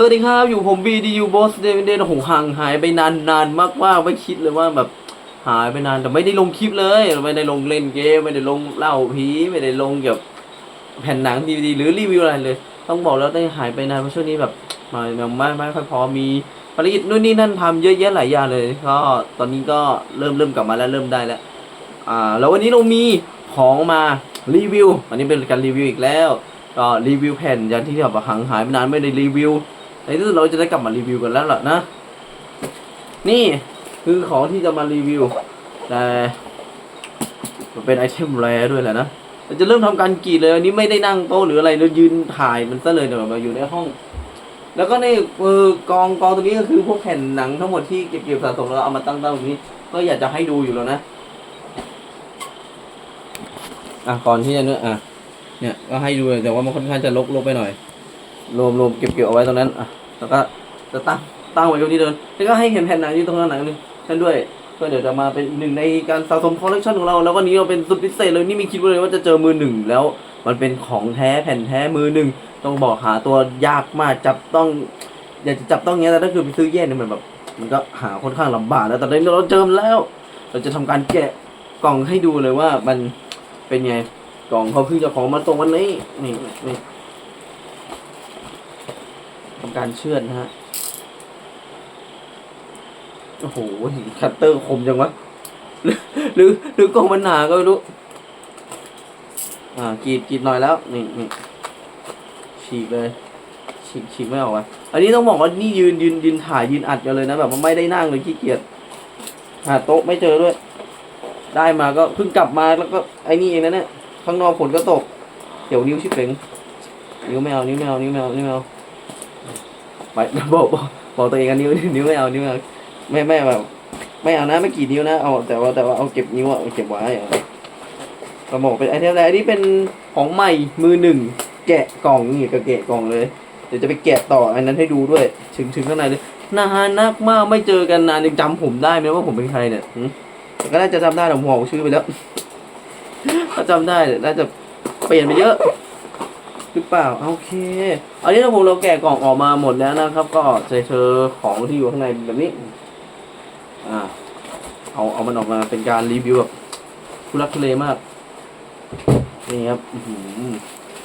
สวัสดีครับ อยู่ผม BDU Boss เดนเดนโอ้โหห่างหายไปนานนานมากมากๆไม่คิดเลยว่าแบบหายไปนานแต่ไม่ได้ลงคลิปเลย ไม่ได้ลงเล่นเกมไม่ได้ลงเล่าผีไม่ได้ลงเกี่ยวกับแผ่นหนังดีดีหรือรีวิวอะไรเลย ต้องบอกแล้วได้หายไปนานเพราะช่วงนี้แบบมาไม่ไม่ค่อยพอมีภารกิจนู่นนี่นั่นทำเยอะแยะหลายอย่างเลย ก็ตอนนี้ก็เริ่มเริ่มกลับมาแล้วเริ่มได้แล้วอ่าแล้ววันนี้เรามีของมารีวิวอันนี้เป็นการรีวิวอีกแล้ว ก็รีวิวแผ่นย่าที่แบบห่างหายไปนานไม่ได้รีวิว ในที่สุดเราจะได้กลับมารีวิวกันแล้วล่ะนะ นี่คือของที่จะมารีวิว แต่มันเป็นไอเทมแรด้วยแหละนะเราจะเริ่มทำการกรีดเลยอันนี้ไม่ได้นั่งโต๊ะหรืออะไรเรายืนถ่ายมันซะเลยเดี๋ยวมาอยู่ในห้อง แล้วก็ในเออกองกองตรงนี้ก็คือพวกแผ่นหนังทั้งหมดที่เก็บเก็บสะสมแล้วเอามาตั้งๆตรงนี้ ก็อยากจะให้ดูอยู่แล้วนะอะก่อนที่จะเนื้ออะเนี่ยก็ให้ดูแต่ว่ามันค่อนข้างจะลกลกไปหน่อย รวมรวมเก็บเก็บเอาไว้ตรงนั้นอะแล้วก็จะตั้งตั้งไว้ตรงที่เดินแล้วก็ให้เห็นแผ่นหนังอยู่ตรงนั้นหนังนึงนั่นด้วยเพื่อเดี๋ยวจะมาเป็นหนึ่งในการสะสมคอลเลคชันของเรา แล้วก็นี้เราเป็นสุดพิเศษเลยนี่ไมีคิดว่าเลยว่าจะเจอมือหนึ่งแล้ว มันเป็นของแท้แผ่นแท้มือหนึ่งต้องบอกหาตัวยากมากจับต้อง อยากจะจับต้องเงี้ยแต่ถ้าคือไปซื้อแยกเนี่ยมันแบบมันก็หาค่อนข้างลำบากแล้วแต่ตอนนี้เราเจอแล้ว เราจะทำการแกะกล่องให้ดูเลยว่ามันเป็นไงกล่องเขาเพิ่งจะของมาตรงวันนี้นี่นี่ ทำการเชื่อดนะฮะ โอ้โหคัตเตอร์คมจังวะ หรือหรือกล่องมันหนาก็ไม่รู้ อ่ากรีดกรีดหน่อยแล้ว นี่นี่ฉีกเลยฉีกฉีกไม่ออกอะ อันนี้ต้องบอกว่านี่ยืนยืนยืนถ่ายยืนอัดกันเลยนะแบบว่าไม่ได้นั่งเลยขี้เกียจ หาโต๊ะไม่เจอด้วย ได้มาก็เพิ่งกลับมาแล้วก็ไอ้นี่เองนะเนี่ย ข้างนอกฝนก็ตก เดี๋ยวนิ้วชิบเป่งนิ้วไม่เอานิ้วไม่เอานิ้วไม่เอานิ้วไม่เอา ไปบอกบอกบอกตัวเองกันนิ้วนิ้วไม่เอานิ้วไม่เอาไม่ไม่แบบไม่เอานะไม่กี่นิ้วนะเอาแต่ว่าแต่ว่าเอาเก็บนิ้วอะเอาเก็บไว้อะก็บอกเป็นไอเทมแรอันนี้เป็นของใหม่มือหนึ่งแกะกล่องนี่ก็แกะกล่องเลยเดี๋ยวจะไปแกะต่ออันนั้นให้ดูด้วย ถึงถึงข้างในเลยนานนักมากไม่เจอกันนานยังจำผมได้ไหมว่าผมเป็นใครเนี่ยหืมก็น่าจะจำได้แต่ผมบอกชื่อไปแล้วถ้าจำได้เนี่น่าจะเปลี่ยนไปเยอะ หรือเปล่าโอเค อันนี้เราผมเราแกะกล่องออกมาหมดแล้วนะครับ ก็จะเจอของที่อยู่ข้างในแบบนี้ อ่า เอาเอามันออกมาเป็นการรีวิวแบบทุลักทุเลมาก นี่ครับ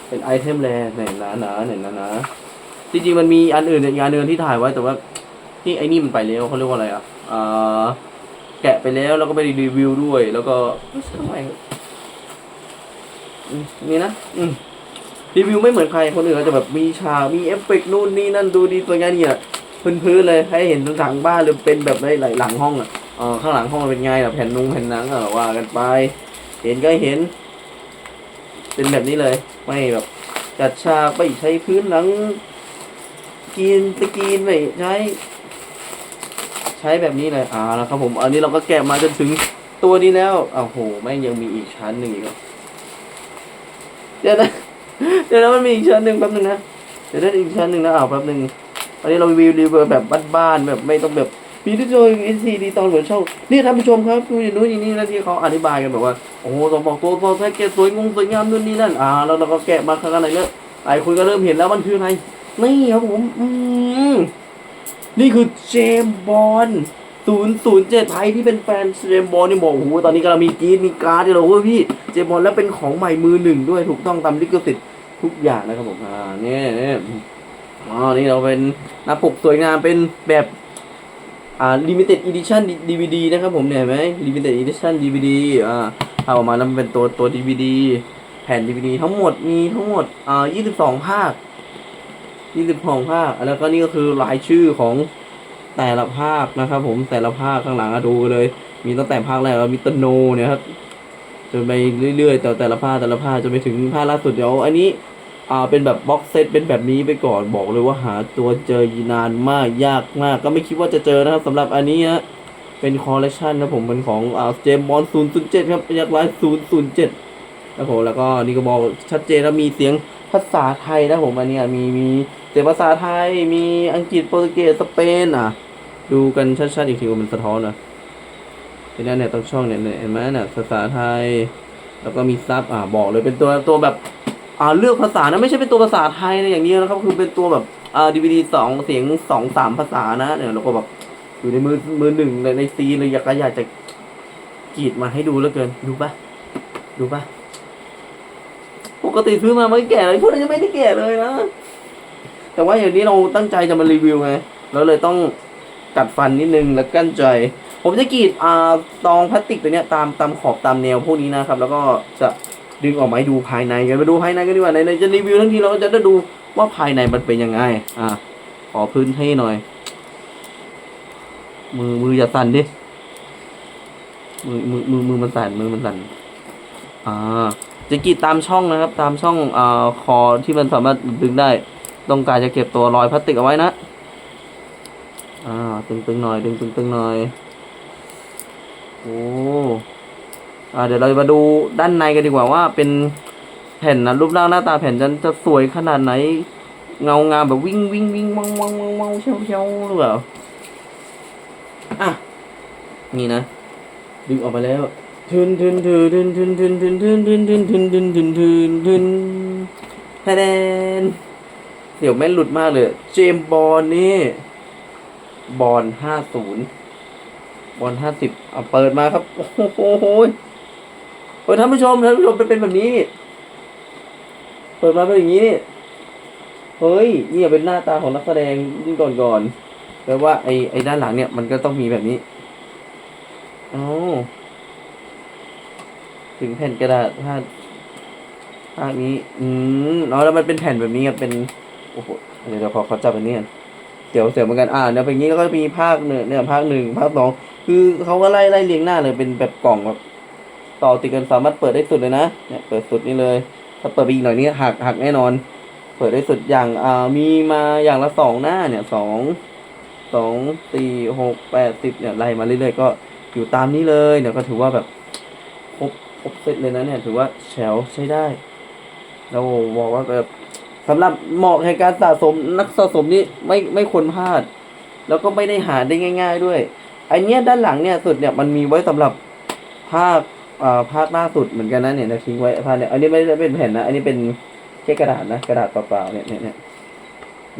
เป็นไอเทมแรไหนหนาหนาไหนนาหนาจริงๆมันมีอันอื่นอีกงานเดินที่ถ่ายไว้แต่ว่าที่ไอ้นี่มันไปแล้วเขาเรียกว่าอะไรอะอ่าแกะไปแล้วแล้วก็ไปรีวิวด้วย แล้วก็ไม่ใช่ทำไมนี่นะ อืม รีวิวไม่เหมือนใครคนอื่นเขาจะแบบมีฉากมีเอฟเฟกต์นู่นนี่นั่นดูดีตัวงานเนี่ยพื้นๆเลยให้เห็นทั้งหลังบ้านหรือเป็นแบบในหลังห้องอะเออข้างหลังห้องมันเป็นไงอะแผ่นนุงแผ่นหนังอะว่ากันไป เห็นก็เห็น เป็นแบบนี้เลย ไม่แบบจัดฉากไม่ใช้พื้นหลังกินตะกีนไม่ใช้ ใช้แบบนี้เลยอ่าแล้วครับผม อันนี้เราก็แกะมาจนถึงตัวนี้แล้วอ้าวโหแม่งยังมีอีกชั้นหนึ่งอีกเดี๋ยวนะ ดี๋ยวนะมันมีอีกชั้นหนึ่งแป๊บนึงนะ เดี๋ยวได้อีกชั้นหนึ่งนะอ้าวแป๊บนึงอันนี้เรารีวิวรีวิวแบบบ้านๆแบบไม่ต้องแบบมีที่โจยเอซีดีตอนเหมือนช่องนี่ท่านผู้ชมครับดูอย่างนู้นอย่างนี้นะที่เขาอธิบายกันแบบว่าโอ้โหต้องบอกตัวตัวแพ็กเกจสวยงงสวยงามนู่นนี่นั่นอ่าแล้วเราก็แกะมาข้างในเนี่ยไอ้คุณก็เริ่มเห็นแล้วมันคืออะไรนี่ครับผมอืมนี่คือเจมบอลศูนย์ศูนย์เจ็ดไทยที่เป็นแฟนเจมบอลนี่บอกโอ้โหตอนนี้กำลังมีกีดมีการ์ดเราเว้พี่เจมบอลแล้วเป็นของใหม่มือหนึ่งด้วยถูกต้องตามลิขสิทธิ์ ทุกอย่างนะครับผมอ่าเนี่ยเนี่ยอ๋อนี่เราเป็นหน้าปกสวยงามเป็นแบบอ่า limited edition DVD นะครับผมเนี่ยเห็นไหม limited edition DVD อ่าเอาออกมาแล้วมันเป็นตัวตัว DVD แผ่น DVD ทั้งหมดมีทั้งหมดอ่า22 ภาค 22 ภาค แล้วก็นี่ก็คือรายชื่อของแต่ละภาคนะครับผมแต่ละภาคข้างหลังอะดูเลย มีตั้งแต่ภาคแรกแล้วมิตโนเนี่ยครับจนไปเรื่อยๆแต่แต่ละภาคแต่ละภาคจนไปถึงภาคล่าสุดเดี๋ยวอันนี้ อ่าเป็นแบบบ็อกเซตเป็นแบบนี้ไปก่อนบอกเลยว่าหาตัวเจอนานมากยากมาก ก็ไม่คิดว่าจะเจอนะครับสำหรับอันนี้ฮะเป็นคอลเลคชันนะผมเป็นของอ่าเจมบอลศูนย์ศูนย์เจ็ดครับยักษ์ร้ายศูนย์ศูนย์เจ็ดนะผมแล้วก็นี่ก็บอกชัดเจนแล้วมีเสียงภาษาไทยนะผมอันนี้มีมีเสียงภาษาไทยมีอังกฤษโปรตุเกสสเปนอะ ดูกันชัดๆอีกทีว่ามันสะท้อนนะเห็นไหมเนี่ยต้องช่องเนี่ยเห็นไหมเนี่ยภาษาไทย แล้วก็มีซับอ่าบอกเลยเป็นตัวตัวแบบ อ่าเลือกภาษานะไม่ใช่เป็นตัวภาษาไทยนะอย่างนี้นะครับคือเป็นตัวแบบอ่าดีวีดีสองเสียงสองสามภาษานะเนี่ยเราก็แบบอยู่ในมือมือหนึ่งในในซีนเลยอยากอยากจะกรีดมาให้ดูแล้วเกิน ดูปะดูปะปกติซื้อมาไม่แก่เลยพวกนี้ยังไม่ได้แก่เลยนะแต่ว่าอย่างนี้เราตั้งใจจะมารีวิวไงเราเลยต้องกัดฟันนิดนึงแล้วกั้นใจ ผมจะกรีดอ่าซองพลาสติกตัวเนี้ยตามตามขอบตามแนวพวกนี้นะครับ แล้วก็จะ ดึงออกมาให้ดูภายในกันมาดูภายในกันดีกว่าในในจะรีวิวทั้งทีเราก็จะได้ดูว่าภายในมันเป็นยังไง อ่าขอพื้นที่หน่อย มือมืออย่าสั่นดิมือมือมือมือมันสั่นมือมันสั่นอ่าจะกรีดตามช่องนะครับ ตามช่องอ่าคอที่มันสามารถดึงได้ ต้องการจะเก็บตัวรอยพลาสติกเอาไว้นะอ่าตึงๆหน่อย ดึงตึงๆหน่อยโอ้ เดี๋ยวเรามาดูด้านในกันดีกว่าว่าเป็นแผ่นนะรูปร่างหน้าตาแผ่นจะจะสวยขนาดไหน เงางามแบบวิ่งวิ่งวิ่งวังวังวังวังเชียวเชียวหรือเปล่าอะนี่นะดึงออกมาแล้วทึนทึนทึนทึนทึนทึนทึนทึนทึนทึนทึนทึนทึนทึนทึนแทนเดี๋ยวแม่นหลุดมากเลย เจมบอลนี่บอลห้าศูนย์บอลห้าสิบเอาเปิดมาครับ โอ้โห เปิดท่านผู้ชมท่านผู้ชมเป็นเป็นแบบนี้นี่เปิดมาเป็นอย่างนี้นี่เฮ้ยนี่เป็นหน้าตาของนักแสดงยิ่งก่อนก่อนแปลว่าไอ้ไอ้ด้านหลังเนี่ยมันก็ต้องมีแบบนี้อ๋อถึงแผ่นกระดาษภาพภาพนี้ อืมอ๋อแล้วมันเป็นแผ่นแบบนี้ครับเป็นโอ้โหเดี๋ยวเดี๋ยวขอขอจับอันนี้กันเดี๋ยวเสียเหมือนกันอ่าเนี่ยเป็นอย่างนี้แล้วก็มีภาคหนึ่งเนี่ยภาคหนึ่งภาคสองคือเขาก็ไล่ไล่เรียงหน้าเลยเป็นแบบกล่องแบบ ต่อติดกันสามารถเปิดได้สุดเลยนะเนี่ยเปิดสุดนี่เลย ถ้าเปิดไปอีกหน่อยนี้หักหักแน่นอน เปิดได้สุดอย่างอ่ามีมาอย่างละสองหน้าเนี่ยสองสองสี่หกแปดสิบเนี่ยไล่มาเรื่อยๆก็อยู่ตามนี้เลยเนี่ยก็ถือว่าแบบครบครบเซตเลยนะเนี่ยถือว่าแฉวใช้ได้แล้วบอกว่าแบบสำหรับเหมาะในการสะสมนักสะสมนี่ไม่ไม่ควรพลาด แล้วก็ไม่ได้หาได้ง่าย ๆด้วยอันเนี้ยด้านหลังเนี่ยสุดเนี่ยมันมีไว้สำหรับภาค อ่าภาคหน้าสุดเหมือนกันนะเนี่ยนะทิ้งไว้ภาคเนี่ยอันนี้ไม่ได้เป็นแผ่นนะ อันนี้เป็นแค่กระดาษนะกระดาษเปล่าๆเนี่ยเนี่ยเนี่ย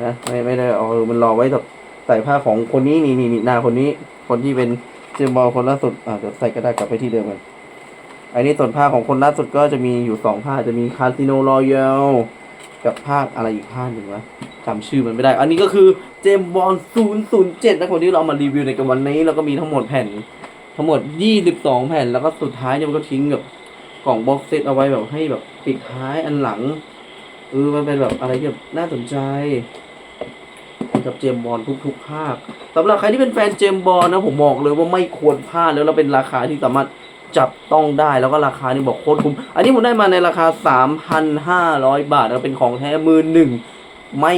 นะไม่ไม่ได้เอามันรอไว้แบบใส่ผ้าของคนนี้นี่นี่นี่หน้าคนนี้ คนที่เป็นเจมบอลคนล่าสุดอ่าเดี๋ยวใส่กระดาษกลับไปที่เดิมกันอันนี้ส่วนผ้าของคนล่าสุดก็จะมีอยู่สองผ้าจะมีคาสิโนรอยัลกับภาคอะไรอีกภาคหนึ่งวะจำชื่อมันไม่ได้ อันนี้ก็คือเจมบอล007นะคนที่เราเอามารีวิวในกันวันนี้แล้วก็มีทั้งหมดแผ่น ทั้งหมด 22 แผ่นแล้วก็สุดท้ายเนี่ยมันก็ทิ้งแบบกล่องบ็อกเซตเอาไว้แบบให้แบบปิดท้ายอันหลังเออมันเป็นแบบอะไรที่แบบน่าสนใจ กับเจมบอลทุกๆภาคสำหรับใครที่เป็นแฟนเจมบอลนะผมบอกเลยว่าไม่ควรพลาดแล้วแล้วเป็นราคาที่สามารถจับต้องได้แล้วก็ราคานี่บอกโคตรคุ้ม อันนี้ผมได้มาในราคา 3,500 บาทแล้วเป็นของแท้มือหนึ่งไม่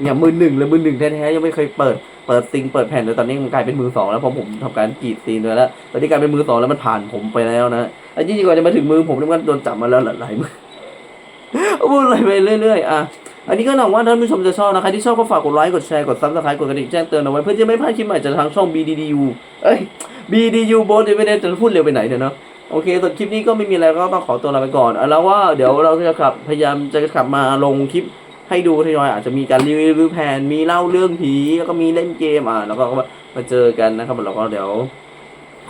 เนี่ยมือหนึ่งเลยมือหนึ่งแท้ๆยังไม่เคยเปิด เปิดซิงเปิดแผ่นแต่ตอนนี้มันกลายเป็นมือสองแล้วเพราะผมทำการกรีดซีนเลยแล้วตอนนี้กลายเป็นมือสองแล้วมันผ่านผมไปแล้วนะไอ้จริงๆก่อนจะมาถึงมือผมนี่มันโดนจับมาแล้วหลายมือพูดอะไรไปเรื่อยๆอะอันนี้ก็หวังว่าท่านผู้ชมจะชอบนะใครที่ชอบก็ฝากกดไลค์กดแชร์กดซับสไครต์กดกระดิ่งแจ้งเตือนเอาไว้เพื่อจะไม่พลาดคลิปใหม่จากทางช่อง BDDU เอ้ย BDU โบสไม่ได้จะพูดเร็วไปไหนเดี๋ยเนาะโอเคส่วนคลิปนี้ก็ไม่มีอะไรก็ต้องขอตัวลาไปก่อนเอาแล้วว่าเดี๋ยวเราจะกลับพยายามจะกลับมาลงคลิป ให้ดูทยอยอาจจะมีการรีวิวแผนมีเล่าเรื่องผีแล้วก็มีเล่นเกมอะแล้วก็มาเจอกันนะครับแล้วก็เดี๋ยว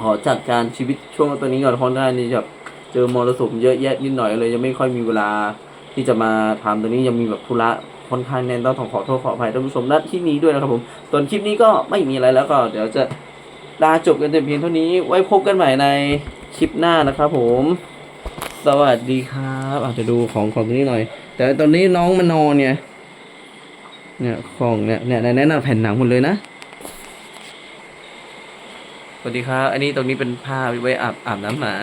ขอจัดการชีวิตช่วงตัวนี้ก่อนเพราะหน้านี้แบบเจอมรสุมเยอะแยะนิดหน่อยเลยยังไม่ค่อยมีเวลาที่จะมาทำตัวนี้ยังมีแบบธุระค่อนข้างแน่นต้องขอโทษขออภัยท่านผู้ชมณที่นี้ด้วยนะครับผมส่วนคลิปนี้ก็ไม่มีอะไรแล้วก็เดี๋ยวจะลาจบกันแต่เพียงเท่านี้ไว้พบกันใหม่ในคลิปหน้านะครับผม สวัสดีครับอาจจะดูของของตัวนี้หน่อย แต่ตอนนี้น้องมันนอนเนี่ยเนี่ยของเนี่ยเนี่ยในนั้นนแผ่นหนังหมดเลยนะสวัสดีครับ อันนี้ตรงนี้เป็นผ้าไว้อาบอาบน้ำหมา